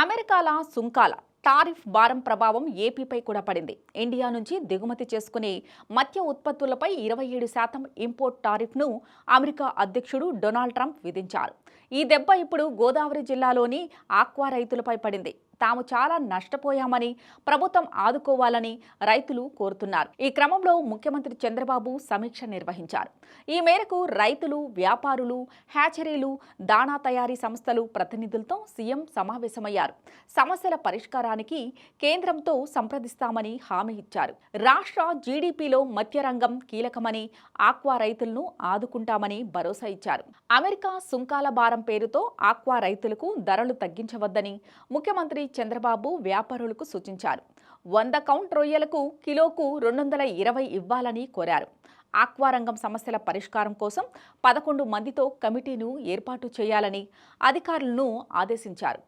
అమెరికాల సుంకాల టారిఫ్ భారం ప్రభావం ఏపీపై కూడా పడింది. ఇండియా నుంచి దిగుమతి చేసుకునే మత్య ఉత్పత్తులపై ఇరవై ఏడు శాతం ఇంపోర్ట్ టారిఫ్ను అమెరికా అధ్యక్షుడు డొనాల్డ్ ట్రంప్ విధించారు. ఈ దెబ్బ ఇప్పుడు గోదావరి జిల్లాలోని ఆక్వా రైతులపై పడింది. తాము చాలా నష్టపోయామని ప్రభుత్వం ఆదుకోవాలని రైతులు కోరుతున్నారు. ఈ క్రమంలో ముఖ్యమంత్రి చంద్రబాబు సమీక్ష నిర్వహించారు. ఈ మేరకు రైతులు వ్యాపారులు హ్యాచరీలు దాణా తయారీ సంస్థలు ప్రతినిధులతో సీఎం సమావేశమయ్యారు. సమస్యల పరిష్కారానికి కేంద్రంతో సంప్రదిస్తామని హామీ ఇచ్చారు. రాష్ట్ర జీడీపీలో మత్స్యరంగం కీలకమని ఆక్వా రైతులను ఆదుకుంటామని భరోసా ఇచ్చారు. అమెరికా సుంకాల భారం పేరుతో ఆక్వా రైతులకు ధరలు తగ్గించవద్దని ముఖ్యమంత్రి చంద్రబాబు వ్యాపారులకు సూచించారు. వంద కౌంట్ రొయ్యలకు కిలోకు రెండు వందల ఇరవై ఇవ్వాలని కోరారు. ఆక్వారంగం సమస్యల పరిష్కారం కోసం పదకొండు మందితో కమిటీను ఏర్పాటు చేయాలని అధికారులను ఆదేశించారు.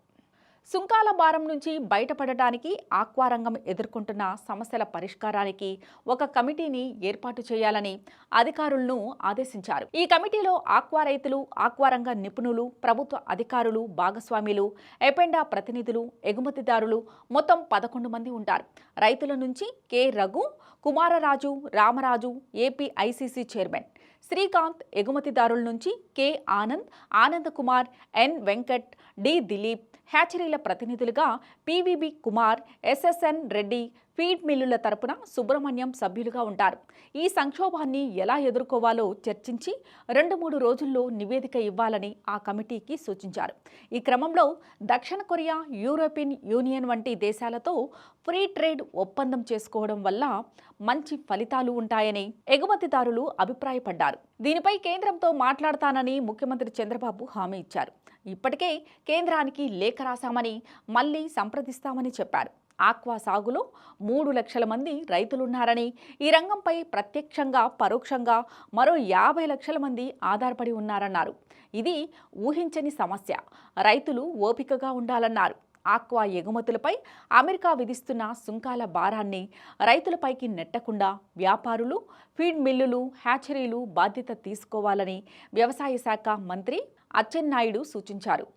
సుంకాల భారం నుంచి బయటపడటానికి ఆక్వా రంగం ఎదుర్కొంటున్న సమస్యల పరిష్కారానికి ఒక కమిటీని ఏర్పాటు చేయాలని అధికారులను ఆదేశించారు. ఈ కమిటీలో ఆక్వా రైతులు ఆక్వారంగ నిపుణులు ప్రభుత్వ అధికారులు భాగస్వాములు ఎపెండా ప్రతినిధులు ఎగుమతిదారులు మొత్తం పదకొండు మంది ఉంటారు. రైతుల నుంచి K Raghu Kumararaju Ramaraju APICC chairman. Srikanth ఎగుమతిదారుల నుంచి K. Anand Anand Kumar N. Venkat D. Dilip హ్యాచరీల ప్రతినిధులుగా PVB Kumar SSN Reddy feed మిల్లుల తరపున సుబ్రహ్మణ్యం సభ్యులుగా ఉంటారు. ఈ సంక్షోభాన్ని ఎలా ఎదుర్కోవాలో చర్చించి రెండు మూడు రోజుల్లో నివేదిక ఇవ్వాలని ఆ కమిటీకి సూచించారు. ఈ క్రమంలో దక్షిణ కొరియా యూరోపియన్ యూనియన్ వంటి దేశాలతో ఫ్రీ ట్రేడ్ ఒప్పందం చేసుకోవడం వల్ల మంచి ఫలితాలు ఉంటాయని ఎగుమతిదారులు అభిప్రాయపడ్డారు. దీనిపై కేంద్రంతో మాట్లాడతానని ముఖ్యమంత్రి చంద్రబాబు హామీ ఇచ్చారు. ఇప్పటికే కేంద్రానికి లేఖ రాశామని మళ్ళీ సంప్రదిస్తామని చెప్పారు. ఆక్వా సాగులో మూడు లక్షల మంది రైతులున్నారని ఈ రంగంపై ప్రత్యక్షంగా పరోక్షంగా మరో యాభై లక్షల మంది ఆధారపడి ఉన్నారన్నారు. ఇది ఊహించని సమస్య. రైతులు ఓపికగా ఉండాలన్నారు. ఆక్వా ఎగుమతులపై అమెరికా విధిస్తున్న సుంకాల భారాన్ని రైతులపైకి నెట్టకుండా వ్యాపారులు ఫీడ్ మిల్లులు హ్యాచరీలు బాధ్యత తీసుకోవాలని వ్యవసాయ శాఖ మంత్రి అచ్చెన్నాయుడు సూచించారు.